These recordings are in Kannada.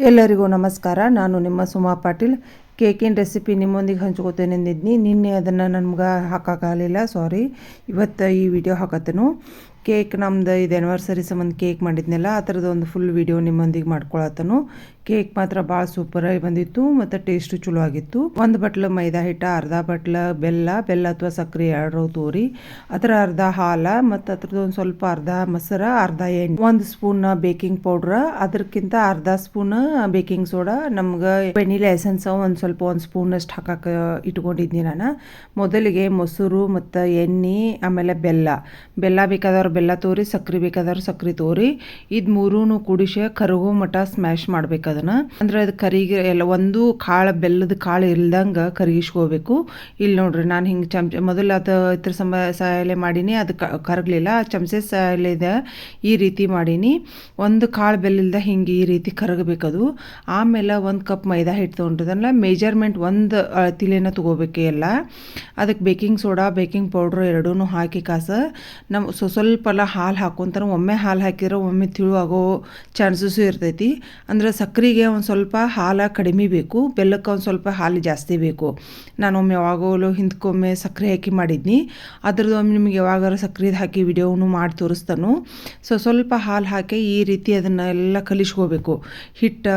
ಎಲ್ಲರಿಗೂ ನಮಸ್ಕಾರ. ನಾನು ನಿಮ್ಮ ಸುಮಾ ಪಾಟೀಲ್. ಕೇಕಿನ ರೆಸಿಪಿ ನಿಮ್ಮೊಂದಿಗೆ ಹಂಚ್ಕೋತೇನೆ ಅಂದಿದ್ನಿ ನಿನ್ನೆ ಅದನ್ನು ನಮ್ಗೆ ಹಾಕೋಕ್ಕಾಗಲಿಲ್ಲ. ಸಾರಿ ಇವತ್ತು ಈ ವಿಡಿಯೋ ಹಾಕತ್ತೇನು. ಕೇಕ್ ನಮ್ದು ಇದು ಆ್ಯನಿವರ್ಸರಿ ಸಂಬಂಧ ಕೇಕ್ ಮಾಡಿದ್ನಲ್ಲ, ಆ ಥರದ ಒಂದು ಫುಲ್ ವಿಡಿಯೋ ನಿಮ್ಮೊಂದಿಗೆ ಮಾಡ್ಕೊಳತ್ತನು. ಕೇಕ್ ಮಾತ್ರ ಭಾಳ ಸೂಪರಾಗಿ ಬಂದಿತ್ತು ಮತ್ತು ಟೇಸ್ಟು ಚಲೋ ಆಗಿತ್ತು. ಒಂದು ಬಟ್ಲು ಮೈದಾ ಹಿಟ್ಟು, ಅರ್ಧ ಬಟ್ಲ ಬೆಲ್ಲ ಬೆಲ್ಲ ಅಥವಾ ಸಕ್ಕರೆ ಎರಡು ತೋರಿ. ಅದರ ಅರ್ಧ ಹಾಲ ಮತ್ತು ಅದ್ರದ್ದು ಒಂದು ಸ್ವಲ್ಪ ಅರ್ಧ ಮೊಸರ, ಅರ್ಧ ಎಣ್ಣೆ. ಒಂದು ಸ್ಪೂನ್ ಬೇಕಿಂಗ್ ಪೌಡ್ರ್ ಅದಕ್ಕಿಂತ ಅರ್ಧ ಸ್ಪೂನ್ ಬೇಕಿಂಗ್ ಸೋಡಾ ನಮ್ಗೆ ವೆನಿಲಾ ಎಸೆನ್ಸ್ ಒಂದು ಸ್ವಲ್ಪ ಒಂದು ಸ್ಪೂನ್ ಅಷ್ಟು ಹಾಕಕ್ಕೆ ಇಟ್ಕೊಂಡಿದ್ನಿ ನಾನು. ಮೊದಲಿಗೆ ಮೊಸರು ಮತ್ತು ಎಣ್ಣೆ, ಆಮೇಲೆ ಬೆಲ್ಲ. ಬೆಲ್ಲ ಬೇಕಾದವ್ರು ಬೆಲ್ಲ ತೋರಿ, ಸಕ್ರೆ ಬೇಕಾದವ್ರು ಸಕ್ರೆ ತೋರಿ. ಇದು ಮೂರೂ ಕುಡಿಸಿ ಕರಗೋ ಮಟ ಸ್ಮ್ಯಾಶ್ ಮಾಡ್ಬೇಕು ಅದನ್ನು. ಅಂದ್ರೆ ಅದು ಕರಿಗೆ ಎಲ್ಲ ಒಂದು ಕಾಳು ಬೆಲ್ಲದ ಕಾಳು ಇಲ್ದಂಗೆ ಕರಗಿಸ್ಕೋಬೇಕು. ಇಲ್ಲಿ ನೋಡ್ರಿ, ನಾನು ಹಿಂಗೆ ಚಮಚ ಮೊದಲು ಅದು ಇತರ ಸಮ ಸಾಯಲೆ ಮಾಡೀನಿ, ಅದು ಕರಗಲಿಲ್ಲ. ಚಮಚೆ ಸಾಯಲೆದ ಈ ರೀತಿ ಮಾಡೀನಿ. ಒಂದು ಕಾಳು ಬೆಲ್ಲದ ಹಿಂಗೆ ಈ ರೀತಿ ಕರಗಬೇಕದು. ಆಮೇಲೆ ಒಂದು ಕಪ್ ಮೈದಾ ಹಿಟ್ಟು ತೊಗೊಂಡಿದ್ದಲ್ಲ ಮೇಜರ್ಮೆಂಟ್ ಒಂದು ಅಳತಿಲೇನ ತೊಗೋಬೇಕು ಎಲ್ಲ. ಅದಕ್ಕೆ ಬೇಕಿಂಗ್ ಸೋಡಾ ಬೇಕಿಂಗ್ ಪೌಡ್ರ್ ಎರಡೂ ಹಾಕಿ ಕಾಸ. ನಮ್ಮ ಸೊ ಸ್ವಲ್ಪ ಹಾಲು ಹಾಕೊಂತಾರೆ, ಒಮ್ಮೆ ಹಾಲು ಹಾಕಿದ್ರೆ ಒಮ್ಮೆ ತಿಳುವಾಗೋ ಚಾನ್ಸಸ್ಸು ಇರ್ತೈತಿ. ಅಂದ್ರೆ ಸಕ್ಕರೆಗೆ ಒಂದು ಸ್ವಲ್ಪ ಹಾಲು ಕಡಿಮೆ ಬೇಕು, ಬೆಲ್ಲಕ್ಕೆ ಒಂದು ಸ್ವಲ್ಪ ಹಾಲು ಜಾಸ್ತಿ ಬೇಕು. ನಾನು ಒಮ್ಮೆ ಯಾವಾಗಲೂ ಹಿಂದ್ಕೊಮ್ಮೆ ಸಕ್ಕರೆ ಹಾಕಿ ಮಾಡಿದ್ನಿ. ಅದ್ರದ್ದು ಒಮ್ಮೆ ನಿಮಗೆ ಯಾವಾಗಾರ ಸಕ್ಕರೆದು ಹಾಕಿ ವಿಡಿಯೋನು ಮಾಡಿ ತೋರಿಸ್ತಾನು. ಸೊ ಸ್ವಲ್ಪ ಹಾಲು ಹಾಕಿ ಈ ರೀತಿ ಅದನ್ನು ಎಲ್ಲ ಕಲಿಸ್ಕೋಬೇಕು. ಹಿಟ್ಟು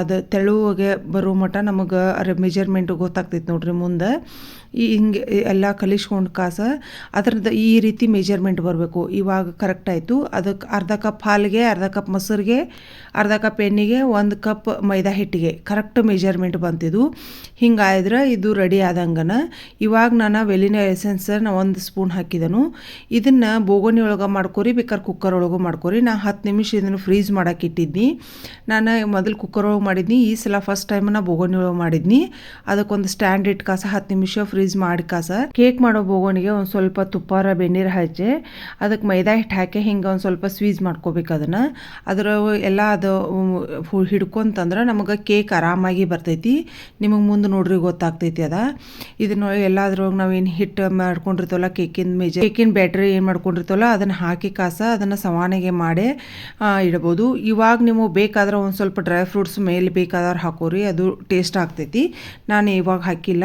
ಅದು ತೆಳುವಾಗೆ ಬರೋ ಮಟ್ಟ ನಮಗೆ ಅದ್ರ ಮೆಜರ್ಮೆಂಟ್ ಗೊತ್ತಾಗ್ತೈತೆ ನೋಡ್ರಿ ಮುಂದೆ. ಈ ಹಿಂಗೆ, ಎಲ್ಲ ಕಲಿಸ್ಕೊಂಡು ಕಾಸ ಅದ್ರದ್ದು ಈ ರೀತಿ ಮೆಜರ್ಮೆಂಟ್ ಬರಬೇಕು. ಇವಾಗ ಕರೆಕ್ಟ್ ಆಯಿತು. ಅದಕ್ಕೆ ಅರ್ಧ ಕಪ್ ಹಾಲಿಗೆ, ಅರ್ಧ ಕಪ್ ಮೊಸರಿಗೆ, ಅರ್ಧ ಕಪ್ ಎಣ್ಣೆಗೆ, ಒಂದು ಕಪ್ ಮೈದಾ ಹಿಟ್ಟಿಗೆ. ಕರೆಕ್ಟ್ ಮೆಜರ್ಮೆಂಟ್ ಬಂತಿದ್ದು ಹಿಂಗಾದ್ರೆ ಇದು ರೆಡಿ ಆದಂಗನ. ಇವಾಗ ನಾನು ವೆಲಿನ ಎಸೆನ್ಸನ್ನು ಒಂದು ಸ್ಪೂನ್ ಹಾಕಿದನು. ಇದನ್ನು ಬೋಗೋನಿ ಒಳಗೆ ಮಾಡ್ಕೊರಿ ಬೇಕಾದ್ರೆ ಕುಕ್ಕರ್ ಒಳಗೆ ಮಾಡ್ಕೊರಿ. ನಾ ಹತ್ತು ನಿಮಿಷ ಇದನ್ನು ಫ್ರೀಜ್ ಮಾಡೋಕೆ ಇಟ್ಟಿದ್ನಿ. ನಾನು ಮೊದಲು ಕುಕ್ಕರ್ ಒಳಗೆ ಮಾಡಿದ್ನಿ. ಈ ಸಲ ಫಸ್ಟ್ ಟೈಮ್ ನಾ ಬೋಗೋನಿ ಒಳಗೆ ಮಾಡಿದ್ನಿ. ಅದಕ್ಕೊಂದು ಸ್ಟ್ಯಾಂಡ್ ಇಟ್ಟು ಕಾಸ, ಹತ್ತು ನಿಮಿಷ ಫ್ರೀಜ್ ಮಾಡಿ ಕಾಸ. ಕೇಕ್ ಮಾಡೋ ಬೋಗೋಣಿಗೆ ಒಂದು ಸ್ವಲ್ಪ ತುಪ್ಪಾರ ಬೆಣ್ಣೀರು ಹಚ್ಚಿ ಅದಕ್ಕೆ ಮೈದಾ ಹಿಟ್ಟು ಹಾಕಿ ಹಿಂಗೆ ಒಂದು ಸ್ವಲ್ಪ ಸ್ವೀಸ್ ಮಾಡ್ಕೋಬೇಕು ಅದನ್ನು. ಅದರ ಎಲ್ಲ ಅದು ಹಿಡ್ಕೊಂತಂದ್ರೆ ನಮಗೆ ಕೇಕ್ ಆರಾಮಾಗಿ ಬರ್ತೈತಿ. ನಿಮಗೆ ಮುಂದೆ ನೋಡ್ರಿ ಗೊತ್ತಾಗ್ತೈತಿ ಅದ. ಇದನ್ನ ಎಲ್ಲಾದ್ರೊಳಗೆ ನಾವೇನು ಹಿಟ್ಟು ಮಾಡ್ಕೊಂಡಿರ್ತವಲ್ಲ, ಕೇಕಿನ ಮೇಜ ಕೇಕಿನ ಬ್ಯಾಟ್ರಿ ಏನು ಮಾಡ್ಕೊಂಡಿರ್ತವಲ್ಲ, ಅದನ್ನು ಹಾಕಿ ಕಾಸ ಅದನ್ನು ಸವಾನಿಗೆ ಮಾಡಿ ಇಡ್ಬೋದು. ಇವಾಗ ನಿಮಗೆ ಬೇಕಾದ್ರೆ ಒಂದು ಸ್ವಲ್ಪ ಡ್ರೈ ಫ್ರೂಟ್ಸ್ ಮೇಲೆ ಬೇಕಾದ್ರೆ ಹಾಕೋರಿ, ಅದು ಟೇಸ್ಟ್ ಆಗ್ತೈತಿ. ನಾನು ಇವಾಗ ಹಾಕಿಲ್ಲ.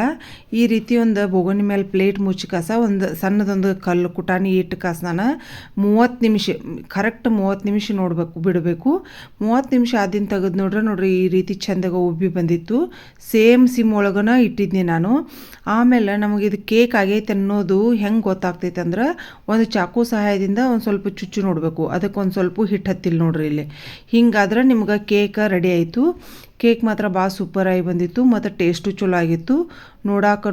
ಈ ರೀತಿ ಒಂದು ಬೋಗನಿ ಮೇಲೆ ಪ್ಲೇಟ್ ಮುಚ್ಚಿ ಕಾಸ, ಒಂದು ಸಣ್ಣದೊಂದು ಕಲ್ಲು ಕುಟಾಣಿ ಇಟ್ಟು ಕಾಸ ನಾನು ಮೂವತ್ತು ನಿಮಿಷ ಕರೆಕ್ಟ್ ಮೂವತ್ತು ನಿಮಿಷ ನೋಡಬೇಕು, ಬಿಡಬೇಕು. ಮೂವತ್ತು ನಿಮಿಷ ಆದಿನ ತೆಗೆದು ನೋಡ್ರೆ ನೋಡ್ರಿ ಈ ರೀತಿ ಚೆಂದಾಗ ಉಬ್ಬಿ ಬಂದಿತ್ತು. ಸೇಮ್ ಸಿಮ್ ಒಳಗನ ಇಟ್ಟಿದ್ನಿ ನಾನು. ಆಮೇಲೆ ನಮಗೆ ಇದು ಕೇಕ್ ಆಗೈತೆ ಅನ್ನೋದು ಹೆಂಗೆ ಗೊತ್ತಾಗ್ತೈತೆ ಅಂದ್ರೆ ಒಂದು ಚಾಕು ಸಹಾಯದಿಂದ ಒಂದು ಸ್ವಲ್ಪ ಚುಚ್ಚು ನೋಡಬೇಕು. ಅದಕ್ಕೆ ಒಂದು ಸ್ವಲ್ಪ ಹಿಟ್ಟು ಹತ್ತಿಲ್ಲ ನೋಡ್ರಿ ಇಲ್ಲಿ. ಹಿಂಗಾದ್ರೆ ನಿಮ್ಗೆ ಕೇಕ್ ರೆಡಿ ಆಯಿತು. ಕೇಕ್ ಮಾತ್ರ ಭಾಳ ಸೂಪರಾಗಿ ಬಂದಿತ್ತು, ಮತ್ತು ಟೇಸ್ಟು ಚಲೋ ಆಗಿತ್ತು. ನೋಡಾಕೂ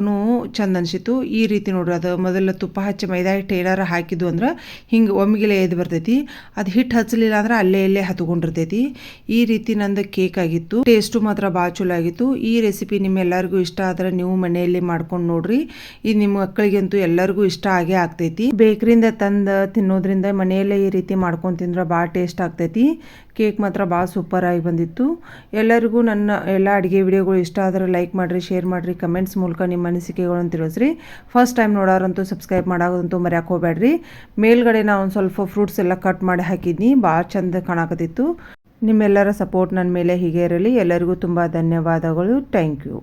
ಚಂದ ಅನಿಸಿತ್ತು. ಈ ರೀತಿ ನೋಡ್ರಿ, ಅದು ಮೊದಲು ತುಪ್ಪ ಹಚ್ಚಿ ಮೈದಾ ಹಿಟ್ಟು ಹಾಕಿದ್ದು ಅಂದ್ರೆ ಹಿಂಗೆ ಒಮ್ಮಿಗೆಲೆ ಎದ್ದು ಬರ್ತೈತಿ. ಅದು ಹಿಟ್ಟು ಹಚ್ಚಲಿಲ್ಲ ಅಂದ್ರೆ ಅಲ್ಲೇ ಇಲ್ಲೇ ಹತ್ಕೊಂಡಿರ್ತೈತಿ. ಈ ರೀತಿ ನಂದು ಕೇಕ್ ಆಗಿತ್ತು. ಟೇಸ್ಟು ಮಾತ್ರ ಭಾಳ ಚಲೋ ಆಗಿತ್ತು. ಈ ರೆಸಿಪಿ ನಿಮ್ಮೆಲ್ಲರಿಗೂ ಇಷ್ಟ ಆದರೆ ನೀವು ಮನೆಯಲ್ಲಿ ಮಾಡ್ಕೊಂಡು ನೋಡ್ರಿ. ಇದು ನಿಮ್ಮ ಮಕ್ಕಳಿಗಂತೂ ಎಲ್ಲರಿಗೂ ಇಷ್ಟ ಆಗೇ ಆಗ್ತೈತಿ. ಬೇಕ್ರಿಂದ ತಂದು ತಿನ್ನೋದ್ರಿಂದ ಮನೆಯಲ್ಲೇ ಈ ರೀತಿ ಮಾಡ್ಕೊಂಡು ತಿಂದ್ರೆ ಭಾಳ ಟೇಸ್ಟ್ ಆಗ್ತೈತಿ. ಕೇಕ್ ಮಾತ್ರ ಭಾಳ ಸೂಪರಾಗಿ ಬಂದಿತ್ತು. ಎಲ್ಲರಿಗೂ ನನ್ನ ಎಲ್ಲ ಅಡುಗೆ ವಿಡಿಯೋಗಳು ಇಷ್ಟ ಆದರೆ ಲೈಕ್ ಮಾಡಿರಿ ಶೇರ್ ಮಾಡಿರಿ ಕಮೆಂಟ್ಸ್ ಮೂಲಕ ನಿಮ್ಮ ಅನಿಸಿಕೆಗಳನ್ನು ತಿಳಿಸ್ರಿ. ಫಸ್ಟ್ ಟೈಮ್ ನೋಡೋರಂತೂ ಸಬ್ಸ್ಕ್ರೈಬ್ ಮಾಡೋದಂತೂ ಮರ್ಯಾಕೆ ಹೋಗ್ಬೇಡ್ರಿ. ಮೇಲ್ಗಡೆ ನಾನು ಒಂದು ಸ್ವಲ್ಪ ಫ್ರೂಟ್ಸ್ ಎಲ್ಲ ಕಟ್ ಮಾಡಿ ಹಾಕಿದ್ನಿ. ಭಾಳ ಚಂದ ಕಾಣಕತ್ತಿತ್ತು. ನಿಮ್ಮೆಲ್ಲರ ಸಪೋರ್ಟ್ ನನ್ನ ಮೇಲೆ ಹೀಗೆ ಇರಲಿ. ಎಲ್ಲರಿಗೂ ತುಂಬ ಧನ್ಯವಾದಗಳು. Thank you